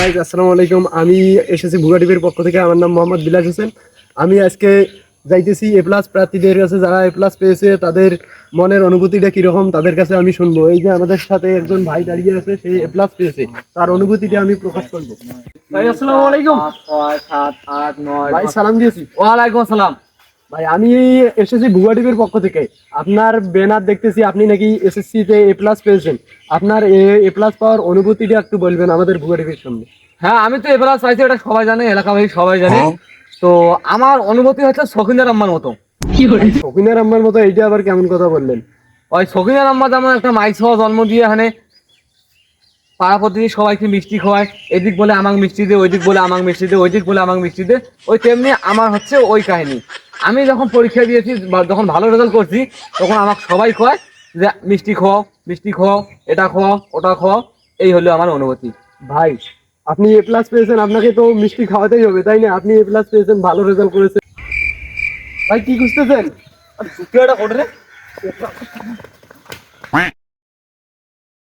Guys আসসালামু আলাইকুম। আমি এসেছি ভুগা টিভির পক্ষ থেকে। আমার নাম মোহাম্মদ বিলাস হোসেন। আমি আজকে যাইতেছি এ প্লাস প্রার্থীদের কাছে। যারা এ প্লাস পেয়েছে তাদের মনের অনুভূতিটা কীরকম তাদের কাছে আমি শুনব। এই যে আমাদের সাথে একজন ভাই দাঁড়িয়ে আছে সে এ প্লাস পেয়েছে। তার অনুভূতিটা আমি প্রকাশ করব। ভাই আসসালামু আলাইকুম। সাত আট নয় ভাই সালাম দিয়েছি। ওয়ালাইকুম আসসালাম। ভাই আমি এসেছি টিভির পক্ষ থেকে। আপনার ব্যানার দেখতেছি আপনি নাকি এসএসসি তে এ প্লাস পেয়েছেন। আপনার এ প্লাস পাওয়ার অনুভূতিটা একটু বলবেন আমাদের ভুগা টিভির সামনে। হ্যাঁ আমি তো এ প্লাস পাইছি এটা সবাই জানে এলাকাবাসী সবাই জানে। তো আমার অনুভূতি হচ্ছে সখিনের আম্মার মতো। শকিনের আম্মার মতো এইটা আবার কেমন কথা বললেন? ওই সখিনের আম্মা যেমন একটা মাইক সহ জন্ম দিয়ে এখানে পাড়া প্রতিদিন সবাইকে মিষ্টি খাওয়ায় এদিক বলে আমাকে মিষ্টি দে ওইদিক বলে আমাকে মিষ্টি দে ওইদিক বলে আমাকে মিষ্টি দে ওই তেমনি আমার হচ্ছে ওই কাহিনী। আমি যখন পরীক্ষা দিয়েছি যখন ভালো রেজাল্ট করছি তখন আমাকে সবাই কয় যে মিষ্টি খাও মিষ্টি খাও এটা খাও ওটা খাও এই হলো আমার অনুভূতি। ভাই আপনি এ প্লাস পেয়েছেন আপনাকে তো মিষ্টি খাওয়াতেই হবে তাই না? আপনি এ প্লাস পেয়েছেন ভালো রেজাল্ট করেছেন। ভাই কি খুঁজতেছেন? আর